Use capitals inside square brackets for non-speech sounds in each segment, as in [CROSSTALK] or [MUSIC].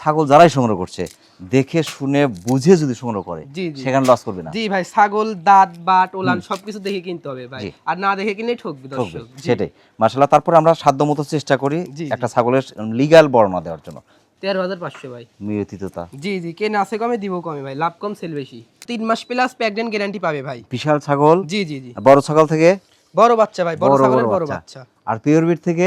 ছাগল যারাই সংগ্রহ করছে দেখে শুনে বুঝে যদি সংগ্রহ করে। সেখানে লস করবে না। জি ভাই ছাগল দাঁত বাট ওলান সবকিছু দেখে কিনতে হবে ভাই। আর না দেখে কিনে ঠকবি। দর্শক। সেটাই। মার্শাল্লাহ তারপরে আমরা সাধ্যমতো চেষ্টা করি। একটা ছাগলের লিগ্যাল বর্ণনা দেওয়ার জন্য। তেরো হাজার পাঁচশো ভাই। নিয়তিততা। জি জি কে আছে কমে দিব কমে ভাই লাভ কম সেল বেশি। তিন মাস প্লাস প্রেগনেন্ট গ্যারান্টি পাবে ভাই। বিশাল ছাগল। জি জি জি। বড় ছাগল থেকে? বড় বাচ্চা ভাই বড় ছাগলের বড় বাচ্চা। আর পিওর বিট থেকে?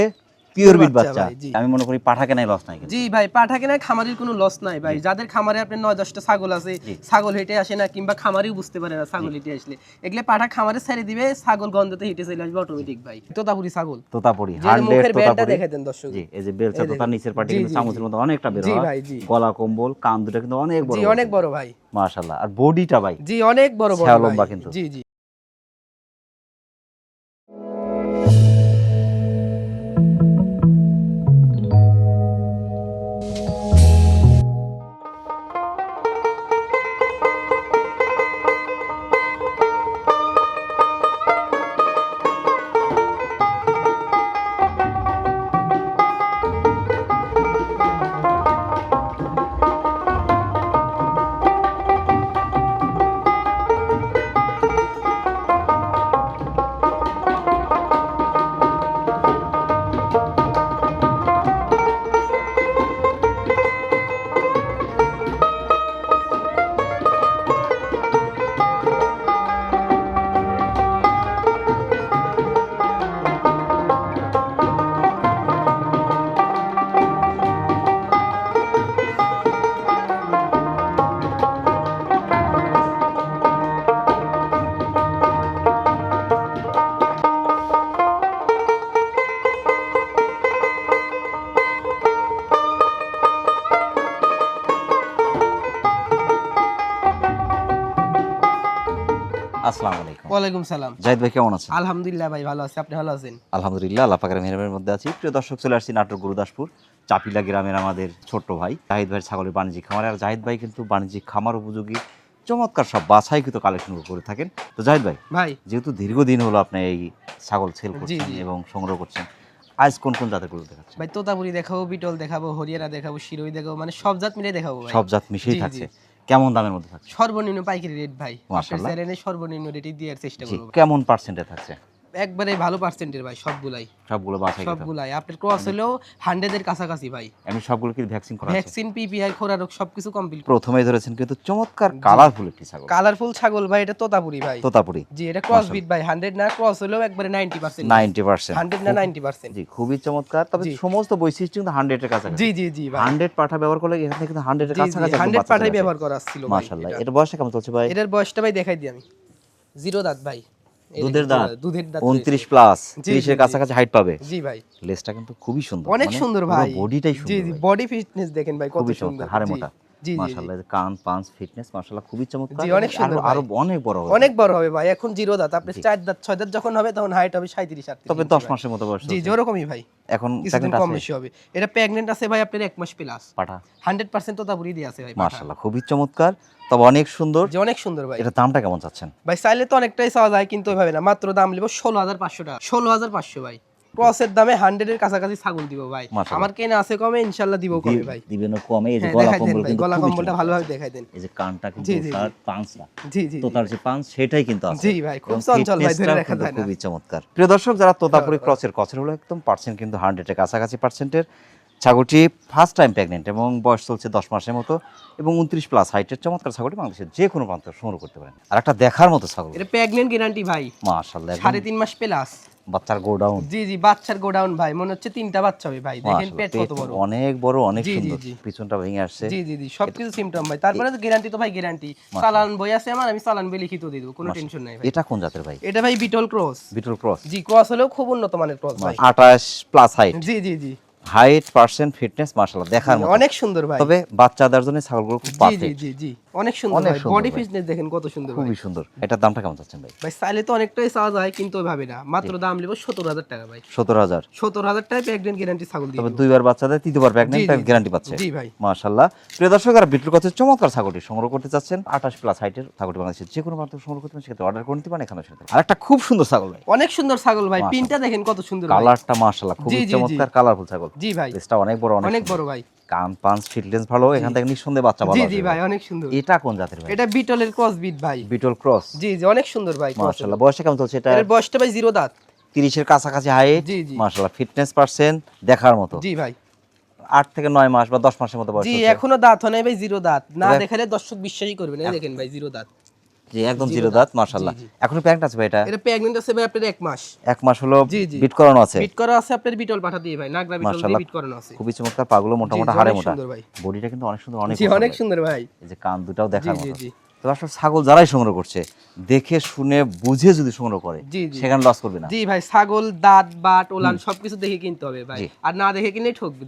পিওর বিট বাচ্চা বাচ্চা। ভাই, জি। আমি মনে করি পাঠা কেনাই লস নাই কিন্তু। জি ভাই পাঠা কেনা খামারির কোনো লস নাই ভাই। যাদের খামারে আপনার নয় দশটা ছাগল আছে ছাগল হেঁটে আসে না কিংবা খামারিও বুঝতে পারে না ছাগল হেঁটে আসলে। এগুলো পাঠা খামারে ছেড়ে দিবে ছাগল গন্ধতে হেঁটে চলে আসবে অটোমেটিক ভাই। তোতাপুরি ছাগল। তোতাপুরি মুখের ব্যান্ডটা দেখে দেন দর্শক। জি এই যে বেলচা এই নিচের পাটি কিন্তু চামচের মতো অনেকটা বের হয়। গলা কম্বল কান দুটো কিন্তু অনেক বড় জি অনেক বড় ভাই। মাশাআল্লাহ। আর বডিটা ভাই। জি অনেক বড় বড় লম্বা কিন্তু। জি জি। আসসালামু আলাইকুম। ওয়ালাইকুম সালাম। জাহিদ ভাই কেমন আছেন? আলহামদুলিল্লাহ ভাই ভালো আছে। আপনি ভালো আছেন? আলহামদুলিল্লাহ আল্লাহ পাকের মেহরবানির মধ্যে আছি। প্রিয় দর্শক চলে আসছি নাটোর গুরুদাসপুর চাপিলা গ্রামের আমাদের ছোট্ট ভাই জাহিদ ভাইয়ের ছাগলের বাণিজ্যিক খামার। আর জাহিদ ভাই কিন্তু বাণিজ্যিক খামার উপযোগী চমৎকার সব বাছাইকৃত কালেকশন করে থাকেন। তো জাহিদ ভাই ভাই। যেহেতু দীর্ঘদিন হলো আপনি এই ছাগল সেল করছেন এবং সংগ্রহ করছেন আজ কোন কোন জাতের গরু দেখাচ্ছেন? ভাই তোতাপুরি দেখাবো বিটল দেখাবো হরিয়ানা দেখাবো শিরোই দেখাবো মানে সব জাত মিলে দেখাবো সব জাত মিশেই। থাকছে। কেমন দামের মধ্যে থাকছে? সর্বনিম্ন পাইকারি রেট ভাই। মাশাআল্লাহ। সর্বনিম্ন রেটই দেওয়ার চেষ্টা করব। কেমন পার্সেন্টে থাকছে? একবারে ভালো পার্সেন্টের ভাই সবগুলাই। সবগুলো বাছাই সবগুলাই। আপনার ক্রস হলেও হান্ড্রেডের কাছাকাছি ভাই। আমি সবগুলো কি ভ্যাকসিন করা আছে? ভ্যাকসিন পিপিআই খোরারোগ সবকিছু কমপ্লিট প্রথমেই ধরেছেন কিন্তু চমৎকার কালারফুল একটি ছাগল। কালারফুল ছাগল ভাই এটা তোতাপুরি ভাই। তোতাপুরি। জি এটা ক্রস বিট ভাই। হান্ড্রেড না ক্রস হলেও একবারে ninety percent ninety percent hundred না নাইনটি পার্সেন্ট জি খুবই চমৎকার। তবে সমস্ত বৈশিষ্ট্য কিন্তু হান্ড্রেডের কাছাকাছি। জি জি জি ভাই। হান্ড্রেড পাঠা ব্যবহার করলে এখানে কিন্তু হান্ড্রেডের জি জি কাছাকাছি হান্ড্রেড পাঠাই ব্যবহার করা ছিল মাশাআল্লাহ এটা। বয়সটা কেমন চলছে ভাই? এটার বয়সটা ভাই দেখাই দিই আমি। জিরো দাঁত ভাই। দুধের দাঁত? দুধের দাঁত উনত্রিশ রয়েছে। প্লাস জি, ত্রিশের কাছাকাছি হাইট পাবে। জি ভাই। লেজটা কিন্তু খুবই সুন্দর অনেক মানে সুন্দর ভাই। বডিটাই সুন্দর জি জি বডি ফিটনেস দেখেন ভাই কত খুবই সুন্দর হারে হাড়ে মোটা। মাশাআল্লাহ কান পাঁচ ফিটনেস মাশাআল্লাহ খুবই চমৎকার। অনেক সুন্দর আরো- অনেক বড় হবে। অনেক বড় হবে ভাই এখন জিরো দাঁত। আপনি চার দাঁত ছয় দাঁত যখন হবে তখন হাইট হবে সাঁত্রিশ আটত্রিশ তবে ইঞ্চি দশ ভাই। মাসের মতো বয়স জি জি ওরকমই ভাই। এখন কিছুদিন কম বেশি হবে। এটা প্রেগনেন্ট আছে ভাই আপনার এক মাস প্লাস পাঠা। হান্ড্রেড পার্সেন্ট তোতাপুরি দিয়ে আছে ভাই। মাশাআল্লাহ খুবই চমৎকার। তবে অনেক সুন্দর। যে অনেক সুন্দর ভাই। এটা দামটা কেমন চাচ্ছেন? ভাই চাইলে তো অনেকটাই চাওয়া যায় কিন্তু ওইভাবে না। মাত্র দাম নেব ষোলো হাজার পাঁচশো টাকা। ষোলো হাজার পাঁচশো ভাই। ক্রসের দামে হান্ড্রেড এর কাছাকাছি ছাগল দিব ভাই। আমার কেনা আছে কমে ইনশাল্লাহ দিব কমে ভাই। দিবেন কমে এই যে হ্যাঁ, গলা কম্বল কিন্তু গলা কম্বলটা ভালোভাবে দেখাই দেন। এই যে কানটা কিন্তু তার পাঁচটা জি জি জি। তোতার যে পাঁচ সেটাই কিন্তু আছে। জি ভাই, খুব চঞ্চল ভাই, ধরে রাখা যায় না। খুবই চমৎকার। প্রিয় দর্শক যারা তোতাপুরি ক্রসের কচের হলো একদম পার্সেন্ট কিন্তু হান্ড্রেডের কাছাকাছি পার্সেন্টের ছাগলটি ফার্স্ট টাইম প্রেগনেন্ট এবং বয়স চলছে দশ মাসের মতো এবং উনত্রিশ প্লাস হাইটের চমৎকার ছাগলটি বাংলাদেশের যে কোনো প্রান্ত সংগ্রহ করতে পারেন। আর একটা দেখার মতো ছাগল। এটা প্রেগনেন্ট গ্যারান্টি ভাই। মাশাআল্লাহ সাড়ে তিন মাস প্লাস বাচ্চার গোডাউন। জি জি বাচ্চার গোডাউন ভাই মনে হচ্ছে তিনটা বাচ্চা হবে ভাই। দেখেন পেট কত বড়। অনেক বড় অনেক সুন্দর। পিছনটা ভেঙে আসছে। জি জি জি সবকিছু ভাই। তারপরে তো গ্যারান্টি তো ভাই গ্যারান্টি চালান বই আছে আমার আমি চালান বই লিখিত দিয়ে দেবো কোনো টেনশন নাই ভাই। এটা কোন জাতের ভাই? এটা ভাই বিটল ক্রস বিটল ক্রস জি ক্রস হলেও খুব উন্নত মানের ক্রস ভাই। আঠাশ প্লাস হাইট জি জি জি। হাইট পার্সেন্ট ফিটনেস মাশাআল্লাহ দেখার মতো। অনেক সুন্দর ভাই। তবে বাচ্চাদের জন্য ছাগলগুলো খুব পারফেক্ট জি জি জি। অনেক সুন্দর অনেক বডি ফিটনেস দেখেন কত সুন্দর খুবই সুন্দর। এটার দামটা কেমন চাচ্ছেন ভাই? ভাই চাইলে তো অনেকটাই চাওয়া যায় কিন্তু ওইভাবে না। মাত্র দাম নেব সত্তর হাজার টাকা ভাই। সতেরো হাজার। সত্তর হাজার টাকা প্রেগনেন্ট গ্যারান্টি ছাগল দিয়ে তবে। দুইবার তৃতীয়বার প্রেগনেন্ট জি, জি। গ্যারান্টি পাচ্ছে। জি ভাই। মাশাআল্লাহ। প্রিয় দর্শক আর বিটুর কাছে চমৎকার ছাগলটি সংগ্রহ করতে চাচ্ছেন। আঠাশ প্লাস হাইটের ছাগলটি বাংলাদেশের যে কোনো প্রান্ত সংগ্রহ করতে সেক্ষেত্রে অর্ডার করে নিতে পারেন এখানে আর একটা খুব সুন্দর ছাগল ভাই। অনেক সুন্দর ছাগল ভাই। পিনটা দেখেন কত সুন্দর। কালারটা মাশাআল্লাহ জি। চমৎকার কালারফুল ছাগল। জি ভাই। অনেক বড় অনেক বড় ভাই। কান পাঁচ ফিটলেন্স ভালো এখান থেকে নিঃসন্দেহে বাচ্চা ভালো জি জি ভাই অনেক সুন্দর। এটা কোন জাতের ভাই? এটা বিটলের ক্রস বিট ভাই। বিটল ক্রস? জি জি অনেক সুন্দর ভাই মাশাআল্লাহ বয়সটা কেমন চলছে এটা? এর বয়সটা ভাই জিরো দাঁত। 30 এর কাছাকাছি হাইট জি, জি। মাশাআল্লাহ ফিটনেস পার্সেন্ট দেখার মতো। জি ভাই। আট থেকে নয় মাস বা দশ মাসের মতো বয়স জি এখনও দাঁত হয় নাই ভাই জিরো দাঁত। না দেখালে দর্শক বিশ্বাসই করবে না। দেখেন ভাই জিরো দাঁত। জি একদম জিরো দাঁত মাশাআল্লাহ। এখনও আছে ভাই এটা? এটা আছে ভাই আপনার মাস। এক মাস হলো। বিট করানো আছে। বিট করা আছে আপনার বিটল পাঠা দিয়ে ভাই নাগরা বিটল দিয়ে বিট করানো আছে। খুবই চমৎকার পাগুলো মোটা জি, মোটা জি, হাড়ে মোটা। বডিটা কিন্তু অনেক সুন্দর অনেক জি অনেক সুন্দর ভাই। এই যে কান দুটাও দেখার মতো। তো আসলে ছাগল যারাই সংগ্রহ করছে দেখে শুনে বুঝে যদি সংগ্রহ করে। সেখানে লস করবে না। জি ভাই ছাগল দাঁত বাট ওলান সবকিছু দেখে কিনতে হবে ভাই। আর না দেখে কিনে ঠকবে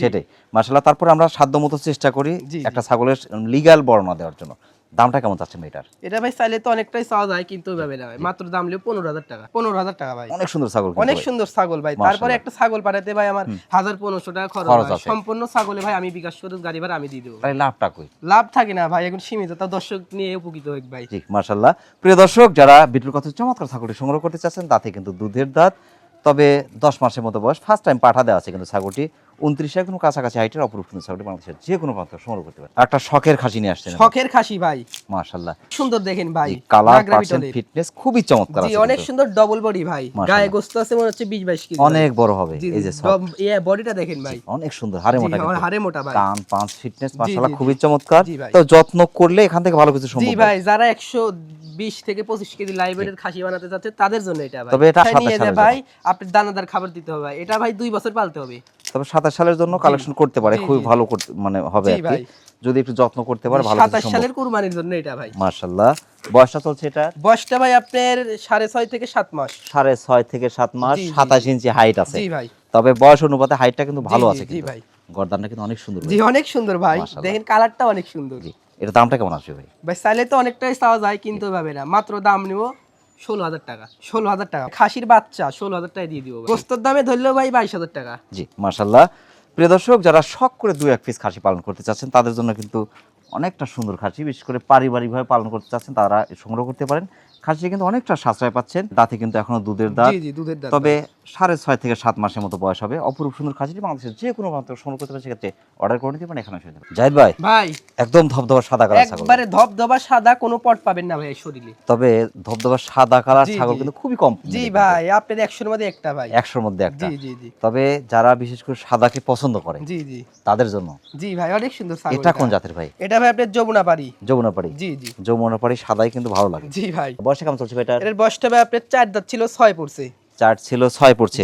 সেটাই। মার্শাল্লাহ তারপরে আমরা সাধ্যমতো চেষ্টা করি। একটা ছাগলের লিগ্যাল বর্ণনা দেওয়ার জন্য। দামটা কেমন চাচ্ছেন এটার? এটা ভাই চাইলে তো অনেকটাই চাওয়া যায় কিন্তু ওইভাবে না ভাই। মাত্র দাম লিও পনেরো হাজার টাকা। পনেরো হাজার টাকা ভাই। অনেক সুন্দর ছাগল অনেক সুন্দর ছাগল ভাই। তারপরে একটা ছাগল পাঠাতে ভাই আমার হাজার পনেরোশো টাকা খরচ হয়। সম্পূর্ণ ছাগলে ভাই আমি বিকাশ করে গাড়ি ভাড়া আমি দিয়ে দেবো। লাভটা কই? লাভ থাকে না ভাই এখন সীমিত। তা দর্শক নিয়ে উপকৃত হোক ভাই। জি মার্শাল্লাহ প্রিয় দর্শক যারা বিটুর কথা চমৎকার ছাগলটি সংগ্রহ করতে চাচ্ছেন তাতে কিন্তু দুধের দাঁত তবে দশ মাসের মতো বয়স ফার্স্ট টাইম পাঠা দেওয়া আছে কিন্তু ছাগলটি। উনত্রিশে একদম কাছাকাছি হাইটের অপরূপ সুন্দর ছাগলটি বাংলাদেশের যে কোনো প্রান্ত সংগ্রহ করতে পারে। একটা শখের খাসি নিয়ে আসছেন। শখের খাসি ভাই। মার্শাল্লাহ সুন্দর দেখেন ভাই। কালার পার্সেন্ট ফিটনেস খুবই চমৎকার আছে অনেক সুন্দর ডবল বডি ভাই। গায়ে গোস্ত আছে মনে হচ্ছে বিশ বাইশ কেজি অনেক বড় হবে। এই যে সব বডিটা দেখেন ভাই। অনেক সুন্দর হাড়ে মোটা হাড়ে মোটা ভাই। কান পাঁচ ফিটনেস মাশাআল্লাহ খুবই চমৎকার। তো যত্ন করলে এখান থেকে ভালো কিছু জি ভাই যারা একশো বিশ থেকে পঁচিশ কেজি লাইব্রেরির খাসি বানাতে চাচ্ছে তাদের জন্য এটা ভাই। তবে এটা যায় সালের ভাই আপনি দানাদার খাবার দিতে হবে ভাই। এটা ভাই দুই বছর পালতে হবে। তবে সাতাশ সালের জন্য কালেকশন করতে পারে খুবই ভালো করতে মানে হবে আর কি। যদি একটু যত্ন করতে পারে ভালো সাতাশ সালের কুরবানির জন্য এটা ভাই। মার্শাল্লাহ বয়সটা চলছে এটা বয়সটা ভাই আপনার সাড়ে ছয় থেকে সাত মাস। সাড়ে ছয় থেকে সাত মাস সাতাশ ইঞ্চি হাইট আছে। ভাই। তবে বয়স অনুপাতে হাইটটা কিন্তু ভালো আছে কিন্তু। ভাই। গর্দানটা কিন্তু অনেক সুন্দর জি অনেক সুন্দর ভাই। দেখেন কালারটা অনেক সুন্দর। এটা দামটা কেমন আসবে ভাই? ভাই চাইলে তো অনেকটাই চাওয়া যায় কিন্তু ভাবে না। মাত্র দাম নিব ষোলো হাজার টাকা। ষোলো হাজার টাকা। খাসির বাচ্চা ষোলো হাজার টাকা দিয়ে দিব। গোস্তর দামে ধরলেও ভাই বাইশ হাজার টাকা। জি মার্শাল্লাহ প্রিয় দর্শক যারা শখ করে দু এক পিস খাসি পালন করতে চাচ্ছেন তাদের জন্য কিন্তু অনেকটা সুন্দর খাসি বিশেষ করে পারিবারিকভাবে পালন করতে চাচ্ছেন তারা সংগ্রহ করতে পারেন। খাসি কিন্তু অনেকটা সাশ্রয় পাচ্ছেন। দাঁতে কিন্তু এখনও দুধের দাঁত। তবে সাড়ে ছয় থেকে সাত মাসের মতো বয়স হবে। অপরূপ সুন্দর খাসিটি বাংলাদেশের যে কোনো প্রান্ত সংগ্রহ করতে পারেন সেক্ষেত্রে অর্ডার করে নিতে পারেন এখানে এসে জাহিদ ভাই ভাই। একদম ধবধবা সাদা কালার ছাগল। একবারে ধবধবা সাদা কোনো পট পাবেন না ভাই শরীরে। তবে ধবধবা সাদা কালার ছাগল কিন্তু খুবই কম জি ভাই আপনার একশোর মধ্যে একটা ভাই। একশোর মধ্যে একটা। জি জি জি। তবে যারা বিশেষ করে সাদাকে পছন্দ করে জি জি। তাদের জন্য। জি ভাই অনেক সুন্দর ছাগল এটা কোন জাতের ভাই? এটা ভাই আপনার যমুনা পাড়ি। যমুনাপাড়ি জি জি। যমুনাপাড়ি সাদাই কিন্তু ভালো লাগে। জি ভাই। বয়স কেমন চলছে ভাই এটা এর বয়সটা ভাই আপনার চার দাঁত ছিল ছয় পড়ছে। চার ছিল ছয় পড়ছে।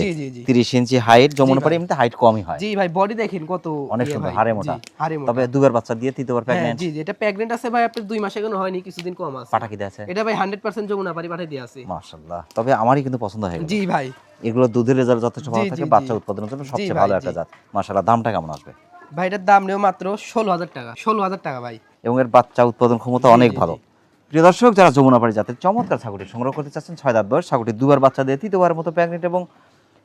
তিরিশ ইঞ্চি হাইট ভাই। এমনিতে হাইট কমই হয়। জি ভাই বডি দেখেন কত অনেক ইয়ে সুন্দর। হাড়ে মোটা। তবে দুবার বাচ্চা দিয়ে তৃতীয়বার হ্যাঁ প্রেগনেন্ট জি জি এটা প্রেগনেন্ট আছে ভাই আপনার দুই মাসে এখনও হয়নি কিছুদিন কম আছে। পাটা কি দেয়া আছে? এটা ভাই হান্ড্রেড পার্সেন্ট যমুনা পাড়ি পাঠিয়ে দিয়ে আছে। মাশাআল্লাহ। তবে আমারই কিন্তু পছন্দ হয় জি ভাই। এগুলো দুধের রেজাল্ট যথেষ্ট ভালো থাকে বাচ্চা উৎপাদনের জন্য সবচেয়ে ভালো একটা জাত। মাশাআল্লাহ দামটা কেমন আসবে? ভাই এটার দাম নেও মাত্র ষোলো হাজার টাকা। ষোলো হাজার টাকা ভাই। এবং এর বাচ্চা উৎপাদন ক্ষমতা অনেক ভালো। প্রিয় দর্শক, যারা যমুনাপাড়ি জাতের চমৎকার ছাগলটি সংগ্রহ করতে চাচ্ছেন, ছয় দাঁত বয়স, ছাগলটি দুবার বাচ্চা দিয়ে, তৃতীয়বার মতো প্যাগনেট এবং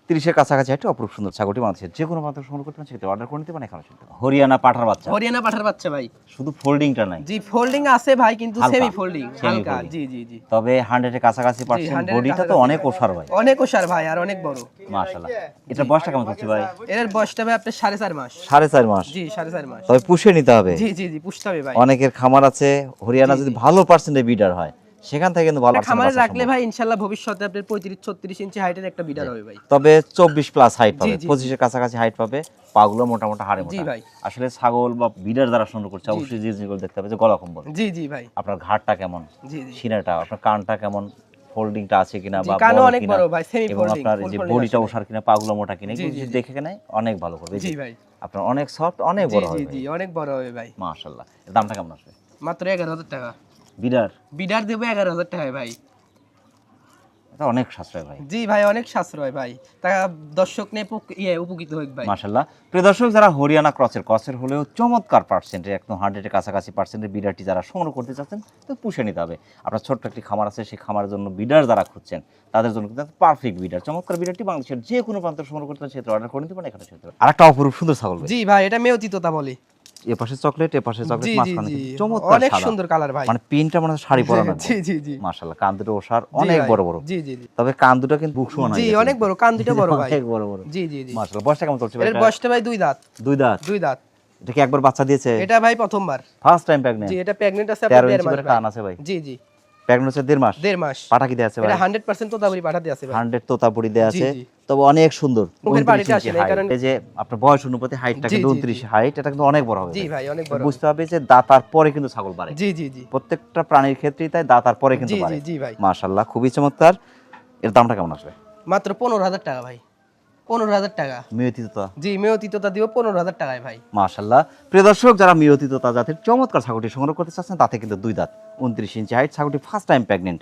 তিরিশের কাছাকাছি একটা অপরূপ সুন্দর ছাগলটি বাংলাদেশের যে কোনো মাত্র সংগ্রহ করতে পারেন সেক্ষেত্রে অর্ডার করে নিতে পারেন। এখানে শুনতে হরিয়ানা পাঠার বাচ্চা। হরিয়ানা পাঠার বাচ্চা ভাই। শুধু ফোল্ডিংটা নাই। জি ফোল্ডিং আছে ভাই কিন্তু সেমি ফোল্ডিং হালকা। জি জি জি। তবে হান্ড্রেডের কাছাকাছি পার্সেন্ট বডিটা তো অনেক ওষার ভাই। অনেক ওষার ভাই আর অনেক বড়। মাশাআল্লাহ। এটার বয়সটা কেমন হচ্ছে ভাই? এর বয়সটা ভাই আপনার সাড়ে চার মাস। সাড়ে চার মাস। জি সাড়ে চার মাস। তবে পুষে নিতে হবে। জি জি জি পুষতে হবে ভাই। অনেকের খামার আছে। হরিয়ানা যদি ভালো পার্সেন্টে বিডার হয় সেখান থেকে কিন্তু ভালো খামারে রাখলে ভাই ইনশাল্লাহ ভবিষ্যতে আপনার পঁয়ত্রিশ ছত্রিশ ইঞ্চি হাইটের একটা বিডার হবে ভাই। তবে চব্বিশ প্লাস হাইট পাবে জি, জি। পঁচিশের কাছাকাছি হাইট পাবে পাগুলো মোটামুটি হাড়ে জি মোটা। আসলে ছাগল বা বিডার দ্বারা সংগ্রহ করছে অবশ্যই যে জিনিসগুলো দেখতে হবে যে গলা কম্বল। জি জি ভাই। আপনার ঘাটটা কেমন? জি জি। সিনাটা আপনার কানটা কেমন? ফোল্ডিংটা আছে কিনা বা কানও অনেক বড় ভাই, semi এবং আপনার যে বডিটা। কিনা পাগুলো মোটা কিনা জি, এগুলো জি, জি। দেখে কেনে অনেক ভালো করবে জি ভাই। আপনার অনেক সফট অনেক বড় জি হবে জি অনেক বড় হবে ভাই। মাশাআল্লাহ। এর দামটা কেমন আসবে? মাত্র এগারো হাজার টাকা। বিডার। বিডার দেবো এগারো হাজার টাকায় ভাই। এটা অনেক সাশ্রয় ভাই। জি ভাই অনেক সাশ্রয় ভাই। তা দর্শক নিয়ে ইয়ে উপকৃত হোক ভাই। মাশাল্লাহ। প্রিয় দর্শক যারা হরিয়ানা ক্রসের ক্রসের হলেও চমৎকার পার্সেন্টের একদম হান্ড্রেডের কাছাকাছি পার্সেন্টের বিডারটি যারা সংগ্রহ করতে চাচ্ছেন তো পুষে নিতে হবে। আপনার ছোট্ট একটি খামার আছে সেই খামারের জন্য বিডার যারা খুঁজছেন তাদের জন্য কিন্তু পারফেক্ট বিডার। চমৎকার বিডারটি বাংলাদেশের যে কোনো প্রান্ত সংগ্রহ করতে সেটা অর্ডার করে নিতে পারেন এখানে সেটা আর একটা অপরূপ সুন্দর ছাগল জি ভাই এটা মেয়তি তোতা বলে। এ পাশে চকলেট এপাশে চকলেট মাঝখানে চমৎকার অনেক সুন্দর কালার ভাই। মানে পিনটা মনে হয় শাড়ি পরানো [LAUGHS] জি জি জি। মাশাআল্লাহ কান দুটো ওষার অনেক বড় বড়। জি জি জি। তবে কান দুটো কিন্তু বুক সমান জি অনেক বড় কান দুটো বড় ভাই। অনেক বড় বড়। জি জি জি। মাশাআল্লাহ বয়সটা কেমন চলছে ভাই এর বয়সটা ভাই দুই দাঁত। দুই দাঁত? দুই দাঁত। এটা কি একবার বাচ্চা দিয়েছে? এটা ভাই প্রথমবার। ফার্স্ট টাইম প্রেগন্যান্ট জি এটা প্রেগন্যান্ট আছে আপনার তেরো দেড় ইঞ্চি মাস করে ভাই। কান আছে ভাই। জি জি। প্রেগনেন্ট হচ্ছে দেড় মাস। দেড় মাস। পাটা কি দেওয়া আছে ভাই। এটা হান্ড্রেড পার্সেন্ট তোতাপুরি পাঠাতে আছে ভাই। হান্ড্রেড তোতাপুরি দেওয়া আছে। তবে অনেক সুন্দর। মুখের বাড়িতে আসে না, এই এই যে আপনার বয়স অনুপাতে হাইটটা কিন্তু হাইট এটা কিন্তু অনেক বড় হবে জি ভাই। ভাই অনেক বড় বুঝতে হবে যে দাঁতার পরে কিন্তু ছাগল বাড়ে। জি জি জি। প্রত্যেকটা প্রাণীর ক্ষেত্রেই তাই দাঁতার পরে কিন্তু জি বাড়ে। জি জি ভাই। মাশাল্লাহ খুবই চমৎকার। এর দামটা কেমন আসবে? মাত্র পনেরো হাজার টাকা ভাই। পনেরো হাজার টাকা। জি দিব পনেরো হাজার টাকায় ভাই। মাশাল্লাহ। প্রিয় দর্শক যারা জাতের চমৎকার ছাগলটি সংগ্রহ করতে চাচ্ছেন তাতে কিন্তু দুই দাঁত উনত্রিশ ইঞ্চি হাইট ছাগলটি ফার্স্ট টাইম প্রেগনেন্ট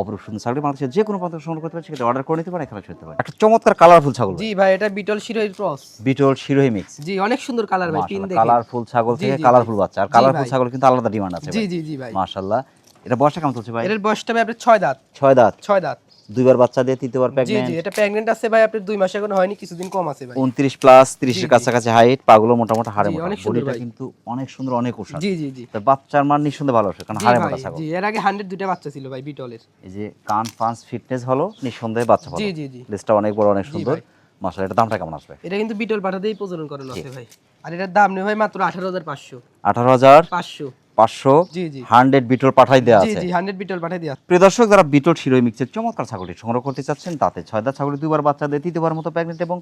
অপরূপ সুন্দর ছাগলটি বাংলাদেশের যে কোনো প্রান্ত সংগ্রহ করতে পারে অর্ডার করে নিতে পারে পারে একটা চমৎকার কালারফুল ছাগল জি ভাই। এটা বিটল ক্রস বিটল শিরোহি মিক্স জি অনেক সুন্দর কালার ভাই পিন দেখে কালারফুল ছাগল থেকে কালারফুল বাচ্চা। আর কালারফুল ছাগল কিন্তু আলাদা ডিমান্ড আছে জি জি জি ভাই। মাশাল্লাহ। এটা বয়সটা কেমন চলছে ভাই? এর বয়সটা ভাই আপনার দাঁত। ছয় দাঁত। ছয় দাঁত। দুইবার বাচ্চা দিয়ে তৃতীয়বার প্রেগন্যান্ট জি জি এটা প্রেগনেন্ট আছে ভাই আপনার দুই মাস এখন হয়নি কিছুদিন কম আছে ভাই। উনত্রিশ প্লাস ত্রিশের কাছাকাছি হাইট পাগুলো মোটামুটি হাড়ে মোটা। বডিটা কিন্তু অনেক সুন্দর অনেক ওষুধ। জি জি জি। তার বাচ্চার মান নিঃসন্দেহে ভালো আছে কারণ হাড়ে মোটা ছাগল। জি এর আগে হান্ড্রেড দুইটা বাচ্চা ছিল ভাই বিটলের। এই যে কান ফান্স ফিটনেস হলো নিঃসন্দেহে বাচ্চা ভালো। জি জি জি। লিস্টটা অনেক বড় অনেক সুন্দর। মাসাল এটা দামটা কেমন আসবে? এটা কিন্তু বিটল পাঠাতেই প্রজনন করানো আছে ভাই। আর এটার দাম নেই ভাই মাত্র আঠারো হাজার পাঁচশো জি জি। হান্ড্রেড বিটল পাঠাই দেওয়া আছে। হান্ড্রেড বিটল পাঠিয়ে দেওয়া প্রিয় দর্শক যারা বিটল শিরোই মিক্সের চমৎকার ছাগলটি সংগ্রহ করতে চাচ্ছেন তাতে ছয় দাঁত ছাগলটি দুবার বাচ্চা দেয় তৃতীয়বার মতো প্রেগনেন্ট এবং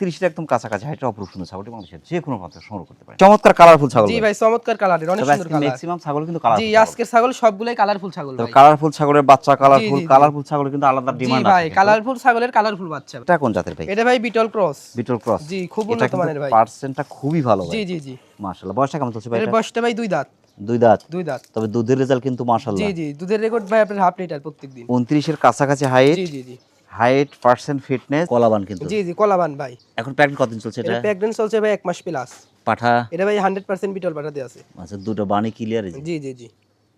তিরিশের একদম কাছাকাছি হাইটের অপরূপ সুন্দর ছাগলটি যে কোনো প্রান্তে সংগ্রহ করতে পারে চমৎকার কালারফুল ছাগল জি ভাই চমৎকার কালারের অনেক সুন্দর কালার ম্যাক্সিমাম ছাগল কিন্তু জি আজকের ছাগল সবগুলাই কালারফুল ছাগল ভাই। কালারফুল ছাগলের বাচ্চা কালারফুল জি, জি। কালারফুল ছাগলের কিন্তু আলাদা জি ডিমান্ড ভাই কালারফুল ছাগলের কালারফুল বাচ্চা। এটা কোন জাতের ভাই? এটা ভাই বিটল ক্রস। বিটল ক্রস। জি খুব উন্নত মানের ভাই। পার্সেন্টটা খুবই ভালো জি ভাই। জি জি। মাশাআল্লাহ বয়সটা কেমন চলছে ভাই এর বয়সটা ভাই দুই দাঁত। দুই দাঁত? দুই দাঁত। তবে দুধের রেজাল্ট কিন্তু মাশাআল্লাহ। জি জি দুধের রেকর্ড ভাই আপনার হাফ লিটার প্রত্যেকদিন। 29 এর কাছাকাছি হাইট জি জি জি। হাইট পার্সেন্ট ফিটনেস কলাবান কিন্তু। জি জি কলাবান ভাই। এখন প্যাকেট কতদিন চলছে এটা? প্রেগনেন্ট চলছে ভাই এক মাস প্লাস পাঠা? এটা ভাই হান্ড্রেড পার্সেন্ট বিটল পাঠাতে আছে। আচ্ছা দুটো বানি ক্লিয়ার জি জি জি।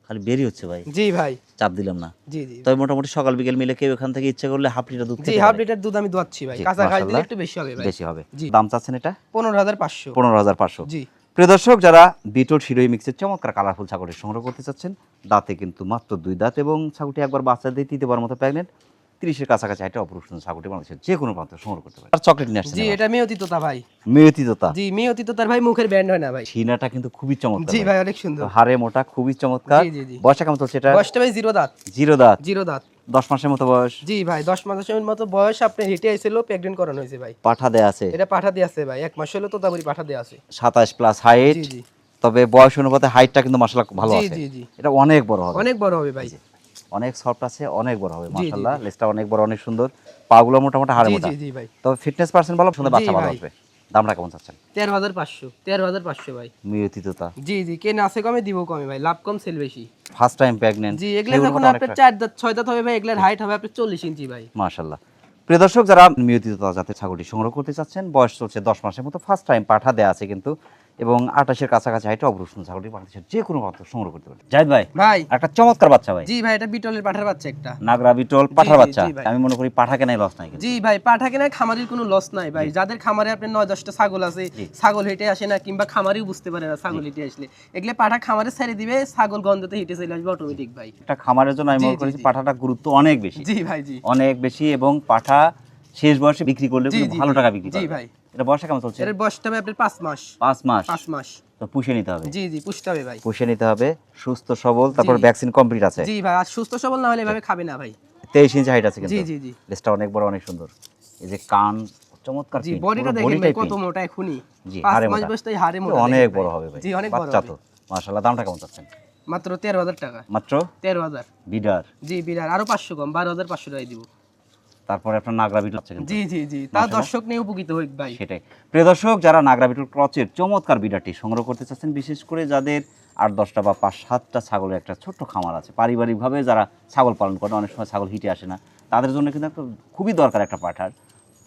খালি বেরি হচ্ছে ভাই। জি ভাই। চাপ দিলাম না। জি জি। তবে মোটামুটি সকাল বিকেল মিলে কেউ এখান থেকে ইচ্ছে করলে হাফ লিটার দুধ জি হাফ লিটার দুধ আমি দোয়াচ্ছি ভাই। কাঁচা খাই দিলে একটু বেশি হবে ভাই। বেশি হবে। দাম চাচ্ছেন এটা? পনেরো হাজার পাঁচশো। পনেরো হাজার পাঁচশো। জি। প্রিয় দর্শক যারা বিটল শিরোই মিক্সের চমৎকার কালারফুল ছাগলটি সংগ্রহ করতে চাচ্ছেন দাঁতে কিন্তু মাত্র দুই দাঁত এবং ছাগলটি একবার বাচ্চা দিয়ে তৃতীয়বার মতো প্রেগনেন্ট তিরিশের কাছাকাছি একটা অপরূপ সুন্দর ছাগলটি বাংলাদেশের যে কোনো প্রান্তে সংগ্রহ করতে পারে। আর চকলেট নিয়ে আসছেন জি এটা মেয়তিততা ভাই। মেয়তিততা। জি মেয়তিততার ভাই মুখের ব্যান্ড হয় না ভাই। সিনাটা কিন্তু খুবই চমৎকার জি ভাই। অনেক সুন্দর। হাড়ে মোটা খুবই চমৎকার। জি, জি, জি। বয়সটা কেমন চলছে এটা? বয়সটা ভাই জিরো দাঁত। জিরো দাঁত। জিরো দাঁত। দশ মাসের মতো বয়স? জি ভাই দশ মাসের মতো বয়স আপনি হেঁটে আইছিল প্রেগনেন্ট করানো হয়েছে ভাই। পাঠা দেয়া আছে? এটা পাঠা দিয়ে আছে ভাই এক মাস হলো তোতাপুরি পাঠা দিয়ে আছে। সাতাশ প্লাস হাইট তবে বয়স অনুপাতে হাইটটা কিন্তু মাসাল্লাহ ভালো আছে। জি জি। এটা অনেক বড় হবে। অনেক বড় হবে ভাই। অনেক সফট আছে অনেক বড় হবে জি, মাশাআল্লাহ। লেজটা অনেক বড় অনেক সুন্দর। পাগুলো মোটামুটি হাড়ে মোটা। জি জি ভাই। তবে ফিটনেস পার্সেন্ট ভালো সুন্দর বাচ্চা ভালো। আসবে। দামটা কেমন চাচ্ছেন? তেরো হাজার পাঁচশো তেরো হাজার পাঁচশো ভাই। জি জি কে কমে দিব কমে ভাই লাভ কম সেল বেশি। ফার্স্ট টাইম প্রেগনেন্ট জি এগুলো যখন আপনার চার দাঁত ছয় দাঁত হবে ভাই এগুলোর হাইট হবে আপনার চল্লিশ ইঞ্চি ভাই। মাশাআল্লাহ। প্রিয় দর্শক যারা মিয়তিততা জাতের ছাগলটি সংগ্রহ করতে চাচ্ছেন বয়স চলছে দশ মাসের মতো ফার্স্ট টাইম পাঠা দেওয়া আছে কিন্তু এবং আঠাশের কাছাকাছি হাইটে অগ্রসন ছাগলটি বাংলাদেশের যে কোনো প্রান্ত সংগ্রহ করতে পারে জাহিদ ভাই ভাই। একটা চমৎকার বাচ্চা ভাই। জি ভাই এটা বিটলের পাঠার বাচ্চা একটা। নাগরা বিটল পাঠার বাচ্চা। আমি মনে করি পাঠা কেনাই লস নাই জি ভাই পাঠা কেনার খামারির কোনো লস নাই ভাই। যাদের খামারে আপনার নয় দশটা ছাগল আছে ছাগল হেঁটে আসে না কিংবা খামারিও বুঝতে পারে না ছাগল হেঁটে আসলে। এগুলো পাঠা খামারে ছেড়ে দিবে ছাগল গন্ধতে হেঁটে চলে আসবে অটোমেটিক ভাই। একটা খামারের জন্য আমি মনে করি পাঠাটা গুরুত্ব অনেক বেশি। জি ভাই জি। অনেক বেশি এবং পাঠা শেষ বয়সে বিক্রি করলে ভালো টাকা বিক্রি জি ভাই। এটা বয়সটা কেমন চলছে? এর বয়সটা হবে আপনার পাঁচ মাস। পাঁচ মাস? পাঁচ মাস। তো পুষে নিতে হবে? জি জি পুষতে হবে ভাই। পুষে নিতে হবে সুস্থ সবল তারপর ভ্যাকসিন কমপ্লিট আছে। জি ভাই আর সুস্থ সবল না হলে এভাবে খাবে না ভাই। তেইশ ইঞ্চি হাইট আছে কিন্তু। জি জি লেজটা অনেক বড় অনেক সুন্দর। এই যে কান চমৎকার জি বডিটা দেখেন ভাই কত মোটা জি হাড়ে মাস মোটা। বয়সটাই হাড়ে মোটা অনেক বড় হবে ভাই। জি অনেক বড় বাচ্চা তো। মাশাআল্লাহ দামটা কেমন চাচ্ছেন? মাত্র তেরো হাজার টাকা। মাত্র? তেরো হাজার। বিডার। জি বিডার। আরও পাঁচশো কম বারো হাজার পাঁচশো টাকা দিব। তারপরে আপনার নাগরা বিটল আছে জি জি জি। তা দর্শক নিয়ে উপকৃত হই ভাই। সেটাই। প্রিয় দর্শক যারা নাগরা বিটল ক্রচের চমৎকার বিড়াটি সংগ্রহ করতে চাচ্ছেন বিশেষ করে যাদের আট দশটা বা পাঁচ সাতটা ছাগলের একটা ছোট্ট খামার আছে পারিবারিকভাবে যারা ছাগল পালন করে অনেক সময় ছাগল হিটে আসে না তাদের জন্য কিন্তু একটা খুবই দরকার একটা পাঠার।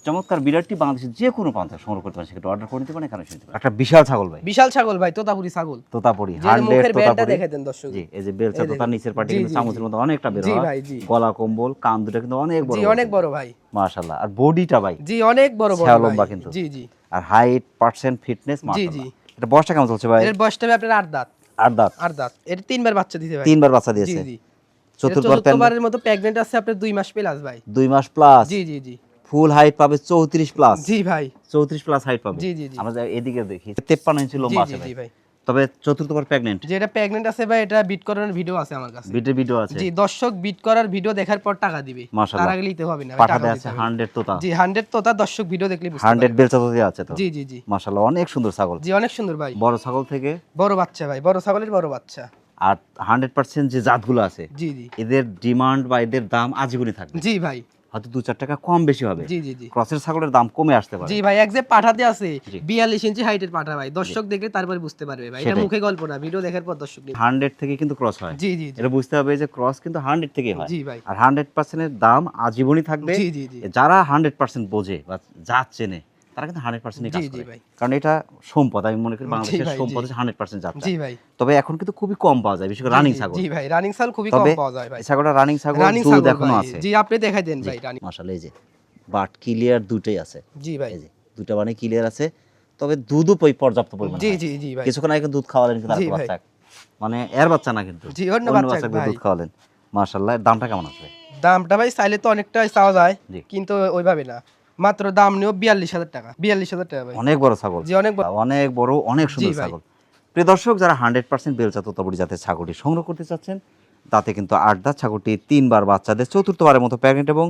চমৎকার বিড়ারটি বাংলাদেশের যে কোনো প্রান্তে সংগ্রহ করতে পারেন সেটা অর্ডার করে নিতে পারেন এখানে শুনতে পারেন একটা বিশাল ছাগল ভাই। বিশাল ছাগল ভাই তোতাপুরি ছাগল। তোতাপুরি হান্ড্রেড তোতাপুরি। দেখে দেন দর্শক। জি এই যে বেলচা তোতার নিচের পাটি কিন্তু জি, চামচের মতো অনেকটা বের জি হয় ভাই, জি। গলা কম্বল কান দুটো কিন্তু অনেক বড় জি অনেক বড় ভাই। মাশাআল্লাহ। আর বডিটা ভাই। জি অনেক বড় বড় ভাই। লম্বা কিন্তু। জি জি। আর হাইট পার্সেন্ট ফিটনেস মাশাআল্লাহ জি। মাশাআল্লাহ। এটা বয়সটা কেমন চলছে ভাই? এর বয়সটা আপনার আট দাঁত। আট দাঁত। আট দাঁত। এর তিনবার বাচ্চা দিতে ভাই। তিনবার বাচ্চা দিয়েছে। জি প্যান চতুর্থবারের মতো প্রেগনেন্ট আছে আপনার দুই মাস প্লাস ভাই। দুই মাস প্লাস জি জি জি। ফুল হাইট পাবে চৌত্রিশ প্লাস জি ভাই। চৌত্রিশ প্লাস হাইট পাবে। জি, জি, জি। আমরা এদিকে দেখি তেপ্পান্ন ইঞ্চি লম্বা আছে জি ভাই। তবে চতুর্থবার প্রেগনেন্ট যেটা প্রেগনেন্ট আছে ভাই এটা বিট করানোর ভিডিও আছে আমার কাছে। বিটের ভিডিও আছে। জি দর্শক বিট করার ভিডিও দেখার পর টাকা দিবে। তার আগে নিতে হবে না পাঠাতে টাকা আছে দিতে হবে। হান্ড্রেড তোতা। জি হান্ড্রেড তো তার দর্শক ভিডিও দেখলে বুঝতে হান্ড্রেড পারবে। বেলচা তোতা আছে তো? জি জি জি। মাশাল্লাহ অনেক সুন্দর ছাগল। জি অনেক সুন্দর ভাই। বড় ছাগল থেকে? বড় বাচ্চা ভাই বড় ছাগলের বড় বাচ্চা। আর হান্ড্রেড পার্সেন্ট যে জাতগুলো আছে জি জি। এদের ডিমান্ড বা এদের দাম আজীবনই থাকবে। জি ভাই। হয়তো দু চার টাকা কম বেশি হবে। জি জি জি। ক্রসের ছাগলের দাম কমে আসতে পারে। জি ভাই এক যে পাঠাতে আছে বিয়াল্লিশ ইঞ্চি হাইটের পাঠা ভাই। দর্শক দেখলে তারপরে বুঝতে পারবে ভাই। এটা মুখে গল্প না ভিডিও দেখার পর দর্শক হান্ড্রেড থেকে কিন্তু ক্রস হয়। জি জি এটা বুঝতে হবে যে ক্রস কিন্তু হান্ড্রেড থেকে হয়। জি ভাই। আর হান্ড্রেড পার্সেন্টের দাম আজীবনই থাকবে। জি জি জি। যারা হান্ড্রেড পার্সেন্ট বোঝে বা যা চেনে তারা কিন্তু হান্ড্রেড পার্সেন্ট কাজ করে। কারণ এটা সম্পদ আমি মনে করি বাংলাদেশের সম্পদ হচ্ছে হান্ড্রেড পার্সেন্ট ভাই। তবে এখন কিন্তু খুবই কম পাওয়া যায় বিশেষ করে রানিং ছাগল। জি ভাই রানিং ছাগল খুবই কম পাওয়া যায় ভাই। এই ছাগলটা রানিং ছাগল রানিং দুধ ছাগল এখনও আছে। জি আপনি দেখাই দেন ভাই রানিং। মাশাআল্লাহ এই যে বাট ক্লিয়ার দুটোই আছে। জি ভাই। এই যে দুটো মানে ক্লিয়ার আছে। তবে দুধও পর্যাপ্ত পরিমাণে জি জি জি ভাই। কিছুক্ষণ আগে দুধ খাওয়ালেন কিন্তু ভাই। বাচ্চা। মানে এর বাচ্চা না কিন্তু। জি, অন্য বাচ্চা। দুধ খাওয়ালেন। মাশাআল্লাহ দামটা কেমন আসবে? দামটা ভাই চাইলে তো অনেকটা চাওয়া যায় কিন্তু ওইভাবে না। মাত্র দাম নিও বিয়াল্লিশ হাজার টাকা। বিয়াল্লিশ হাজার টাকা ভাই। অনেক বড় ছাগল। জি অনেক বড়। অনেক বড় অনেক সুন্দর ছাগল। প্রিয় দর্শক যারা হান্ড্রেড পার্সেন্ট বেলচা তোতাবুড়ি জাতের ছাগলটি সংগ্রহ করতে চাচ্ছেন তাতে কিন্তু আট দাঁত ছাগলটি তিনবার বাচ্চাদের চতুর্থবারের মতো প্রেগনেন্ট এবং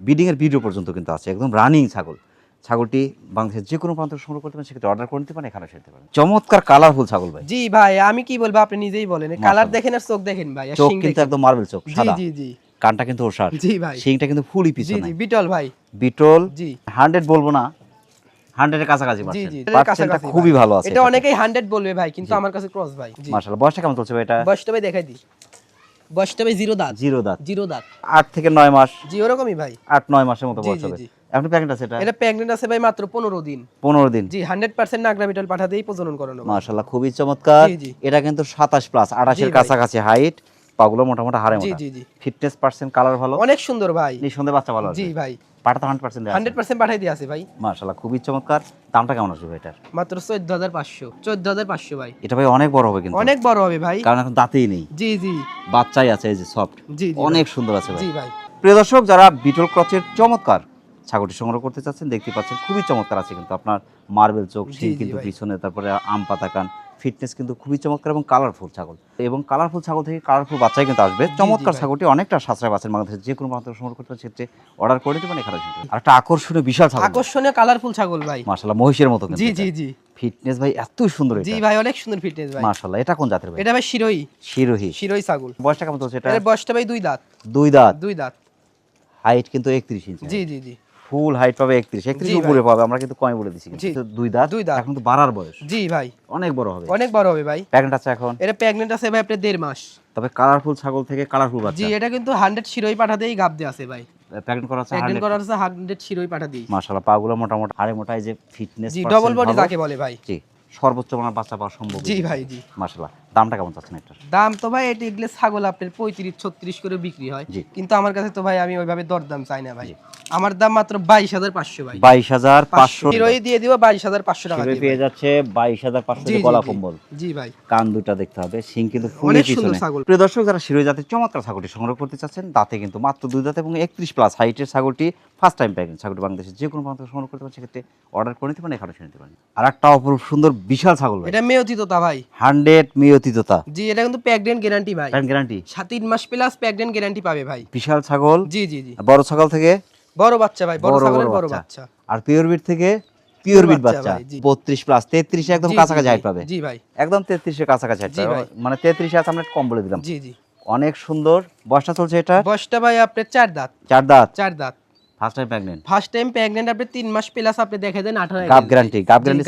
ব্রিডিং এর ভিডিও পর্যন্ত কিন্তু আছে। একদম রানিং ছাগল। ছাগলটি বাংলাদেশের যে কোনো প্রান্ত সংগ্রহ করতে পারেন সেক্ষেত্রে অর্ডার করে নিতে পারেন এখানে সেতে পারেন। চমৎকার কালারফুল ছাগল ভাই। জি ভাই আমি কি বলব আপনি নিজেই বলেন। কালার দেখেন আর চোখ দেখেন ভাই চোখ কিন্তু একদম মার্বেল চোখ জি জি জি। কানটা কিন্তু ওষার জি ভাই। শিংটা কিন্তু ফুলই পিছনে। জি বিটল ভাই। বিটল জি। হান্ড্রেড বলব না হান্ড্রেডের কাছাকাছি জি পাচ্ছেন জি পার্সেন্টটা খুবই ভালো আছে এটা অনেকেই হান্ড্রেড বলবে ভাই কিন্তু আমার কাছে ক্রস ভাই। জি। মাশাআল্লাহ বয়সটা কেমন চলছে ভাই এটা? বয়সটা ভাই দেখাই দি বয়সটা ভাই জিরো দাঁত। জিরো দাঁত। জিরো দাঁত। আট থেকে নয় মাস। জি ওরকমই ভাই। আট নয় মাসের মতো বয়স হবে। জি। আপনি প্যাকেট আছে এটা? এটা প্রেগনেন্ট আছে ভাই মাত্র পনেরো দিন। পনেরো দিন। জি হান্ড্রেড পার্সেন্ট নাগরা বিটল পাঠা পাঠাতেই প্রজনন করানো ভাই। মাশাল্লাহ খুবই চমৎকার। জি, জি। এটা কিন্তু সাতাশ প্লাস আঠাশের জি ভাই। কাছাকাছি হাইট পাগুলো মোটামুটি হারে মোটা জি জি। ফিটনেস পার্সেন্ট কালার ভালো? অনেক সুন্দর ভাই। নিঃসন্দেহে বাচ্চা ভালো আছে? জি ভাই পাটা হান্ড্রেড পার্সেন্ট হান্ড্রেড পার্সেন্ট পাঠাই দিয়ে আছে ভাই। মাশাল্লাহ খুবই চমৎকার। দামটা কেমন আসবে এটার? মাত্র চোদ্দ হাজার পাঁচশো। চোদ্দ হাজার পাঁচশো ভাই। এটা ভাই অনেক বড় হবে কিন্তু। অনেক বড় হবে ভাই। কারণ এখন দাঁতেই নেই। জি জি। বাচ্চাই আছে এই যে সফট জি জি অনেক সুন্দর আছে ভাই। জি ভাই। প্রিয় দর্শক যারা বিটল ক্রচের চমৎকার ছাগলটি সংগ্রহ করতে চাচ্ছেন দেখতে পাচ্ছেন খুবই চমৎকার আছে কিন্তু আপনার মার্বেল চোখ কিন্তু। পিছনে তারপরে আম পাতা কান ফিটনেস কিন্তু খুবই চমৎকার এবং কালারফুল ছাগল। এবং কালারফুল ছাগল থেকে কালারফুল বাচ্চাই কিন্তু আসবে। চমৎকার ছাগলটি অনেকটা সাশ্রয় বাচ্চার বাংলাদেশের যে কোনো প্রান্ত সংগ্রহ করতে সেক্ষেত্রে অর্ডার করে দেবেন এখানে আর একটা আকর্ষণীয় বিশাল ছাগল। আকর্ষণীয় কালারফুল ছাগল ভাই। মাশাল্লাহ মহিষের মতো জি জি জি। ফিটনেস ভাই এত সুন্দর জি ভাই অনেক সুন্দর ফিটনেস ভাই। মাশাল্লাহ এটা কোন জাতের ভাই? এটা ভাই শিরোই শিরোহী। শিরোই ছাগল। বয়সটা কেমন চলছে এটা? এর বয়সটা ভাই দুই দাঁত। দুই দাঁত। দুই দাঁত। হাইট কিন্তু একত্রিশ ইঞ্চি জি জি জি। ফুল হাইট পাবে একত্রিশ। একত্রিশ। উপরে পাবে আমরা কিন্তু কমই বলে দিচ্ছি দুই দাঁত দুই দাঁত। এখন তো বাড়ার বয়স। জি ভাই। অনেক বড় হবে। অনেক বড় হবে ভাই। প্যাকেট আছে এখন। এটা প্রেগনেন্ট আছে ভাই আপনার দেড় মাস। তবে কালারফুল ছাগল থেকে কালারফুল বাচ্চা। জি এটা কিন্তু হান্ড্রেড শিরোই পাঠা পাঠাতেই গাব দিয়ে আছে ভাই। প্যাকেট করা আছে প্রেগনেন্ট করার আছে হান্ড্রেড শিরোই পাঠা দিই মাশাআল্লাহ পাগুলো মোটামুটি হাড়ে মোটা যে ফিটনেস জি ডবল বডি যাকে বলে ভাই? জি সর্বোচ্চ মানের বাচ্চা পাওয়া সম্ভব জি ভাই জি। মাশাআল্লাহ। দামটা কেমন চাচ্ছেন এটার? দাম তো ভাই এটি এগুলো ছাগল আপনার পঁয়ত্রিশ ছত্রিশ করে বিক্রি হয়। কিন্তু আমার কাছে তো ভাই আমি ওইভাবে দরদাম চাই না ভাই। আমার দাম মাত্র বাইশ হাজার পাঁচশো ভাই। বাইশ হাজার পাঁচশো দিয়ে দিব বাইশ হাজার পাঁচশো টাকা পেয়ে যাচ্ছে বাইশ হাজার পাঁচশো গলা কম্বল। জি ভাই। কান দুটা দেখতে হবে শিং কিন্তু ফুলে অনেক সুন্দর পিছনে। ছাগল। প্রিয় দর্শক যারা শিরোই জাতের চমৎকার ছাগলটি সংগ্রহ করতে চাচ্ছেন দাঁতে কিন্তু মাত্র দুই দাঁত এবং একত্রিশ প্লাস হাইটের ছাগলটি ফার্স্ট টাইম প্যাকেট ছাগলটি বাংলাদেশের যে কোনো প্রান্ত সংগ্রহ করতে পারেন সেক্ষেত্রে অর্ডার করে নিতে পারেন এখানে নিতে পারেন। আর একটা অপরূপ সুন্দর বিশাল ছাগল এটা মেয়তি তোতা ভাই হান্ড্রেড জি এটা কিন্তু গ্যারান্টি ভাই। গ্যারান্টি সাত তিন মাস প্লাস গ্যারান্টি পাবে ভাই। বিশাল ছাগল। জি জি জি। বড় ছাগল থেকে? বড় বাচ্চা ভাই বড় ছাগলের বড় বাচ্চা। আর পিওর বিট থেকে? পিওর বিট বাচ্চা বাচ্চা। ভাই, জি। বত্রিশ প্লাস তেত্রিশে একদম কাছাকাছি হাইট পাবে। জি ভাই। একদম তেত্রিশের কাছাকাছি হাইট পাবে। মানে তেত্রিশে আছে আমরা কম বলে দিলাম। জি জি। অনেক সুন্দর। বয়সটা চলছে এটা? বয়সটা ভাই আপনার চার দাঁত। চার দাঁত? চার দাঁত। First time pregnant first time pregnant আপনি তিন মাস প্লাস আপনি দেখে দেন আঠারো গাব গ্যারান্টি গাব গ্যারান্টি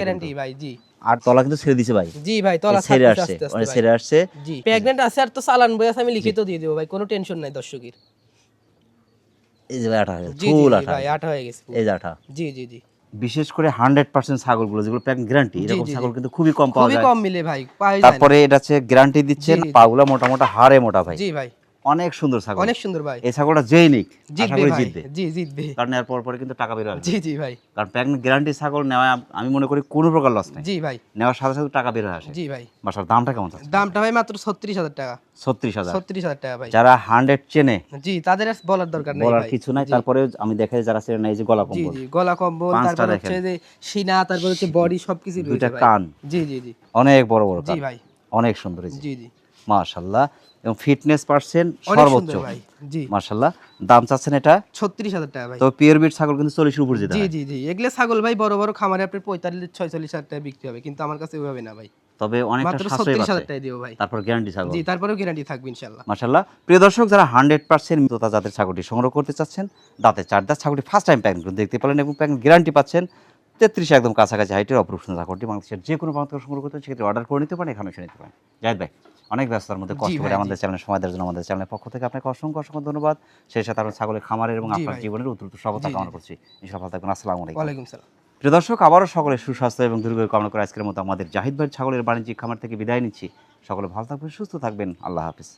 গ্যারান্টি। ভাই জি। আর তলা কিন্তু ছেড়ে দিছে ভাই। জি ভাই তলা ছেড়ে আসছে মানে ছেড়ে আসছে। জি প্রেগনেন্ট আছে আর তো চালান বই আছে আমি লিখিত দিয়ে দেবো ভাই কোনো টেনশন নাই দর্শকের। এই যে আঠা ফুল আঠা। ভাই আটা হয়ে গেছে এই যে আঠা। জি জি জি। বিশেষ করে হান্ড্রেড পার্সেন্ট ছাগলগুলো যেগুলো প্যাক গ্যারান্টি এরকম। ছাগল কিন্তু খুবই কম পাওয়া খুবই যায়। কম মিলে ভাই। তারপরে এটা হচ্ছে গ্যারান্টি দিচ্ছেন। পাগুলা মোটা মোটা হাড়ে মোটা ভাই। জি ভাই। অনেক সুন্দর ছাগল। অনেক সুন্দর ভাই। এই ছাগলটা যেই নিক আশা জিতবে করি জিতবে। জি জিতবে। কারণ এর পর পরে কিন্তু টাকা বের হবে। জি জি ভাই। কারণ প্রেগনেন্ট গ্যারান্টি ছাগল নেওয়া আমি মনে করি কোনো প্রকার লস নেই। জি ভাই। নেওয়ার সাথে সাথে টাকা বের হয়ে আসে। জি ভাই। বাসার দামটা কেমন আছে? দামটা ভাই মাত্র ছত্রিশ হাজার টাকা। ছত্রিশ হাজার। ছত্রিশ হাজার টাকা ভাই। যারা হান্ড্রেড চেনে জি তাদের বলার দরকার নেই বলার কিছু নাই। তারপরে আমি দেখাই যারা চেনে না এই যে গলা কম্বল। জি জি গলা কম্বল তারপর হচ্ছে যে সিনা তারপর হচ্ছে বডি সবকিছু রয়েছে দুইটা ভাই। কান। জি জি জি। অনেক বড় বড় কান। জি ভাই। অনেক সুন্দর জি জি। মাশাল্লাহ। এবং ফিটনেস পার্সেন্ট সর্বোচ্চ। মাশাল্লাহ দাম চাচ্ছেন এটা? ছত্রিশ হাজার টাকা ভাই। তো পিওর বিট ছাগল কিন্তু চল্লিশের উপর যেতে জি জি জি। এগুলো ছাগল ভাই বড় বড় খামারে আপনার পঁয়তাল্লিশ ছয়চল্লিশ হাজার টাকা বিক্রি হবে। কিন্তু আমার কাছে ওইভাবে না ভাই। তবে অনেকটা সাশ্রয় পাচ্ছে। টাকা দিব ভাই। তারপর গ্যারান্টি ছাগল। জি তারপরেও গ্যারান্টি থাকবে ইনশাল্লাহ মাশাল্লাহ প্রিয় দর্শক যারা হান্ড্রেড পার্সেন্ট তোতা জাতের ছাগলটি সংগ্রহ করতে চাচ্ছেন দাঁতে চার দাঁত ছাগলটি ফার্স্ট টাইম প্যাকেট দেখতে পেলেন এবং গ্যারান্টি পাচ্ছেন। তেত্রিশ একদম কাছাকাছি হাইটের অপরূপ সুন্দর ছাগলটি বাংলাদেশের যে কোনো প্রান্ত সংগ্রহ করতে সেক্ষেত্রে অর্ডার করে নিতে পারেন এখানে এসে নিতে পারেন। জাহিদ ভাই। অনেক ব্যস্ততার মধ্যে কষ্ট করে আমাদের চ্যানেলে সময় দেওয়ার জন্য আমাদের চ্যানেলের পক্ষ থেকে আপনাকে অসংখ্য অসংখ্য ধন্যবাদ। সেই সাথে আপনার ছাগলের খামারের এবং আপনার জীবনের উত্তর সফলতা। কামনা করছি। সফল থাকবেন। আসসালামু আলাইকুম। সালাম। প্রিয় দর্শক আবারও সকলের সুস্বাস্থ্য এবং দীর্ঘায়ু কামনা করে আজকের মতো আমাদের জাহিদ ভাই ছাগলের বাণিজ্যিক খামার থেকে বিদায় নিচ্ছি। সকলে ভালো থাকবেন সুস্থ থাকবেন। আল্লাহ হাফিজ।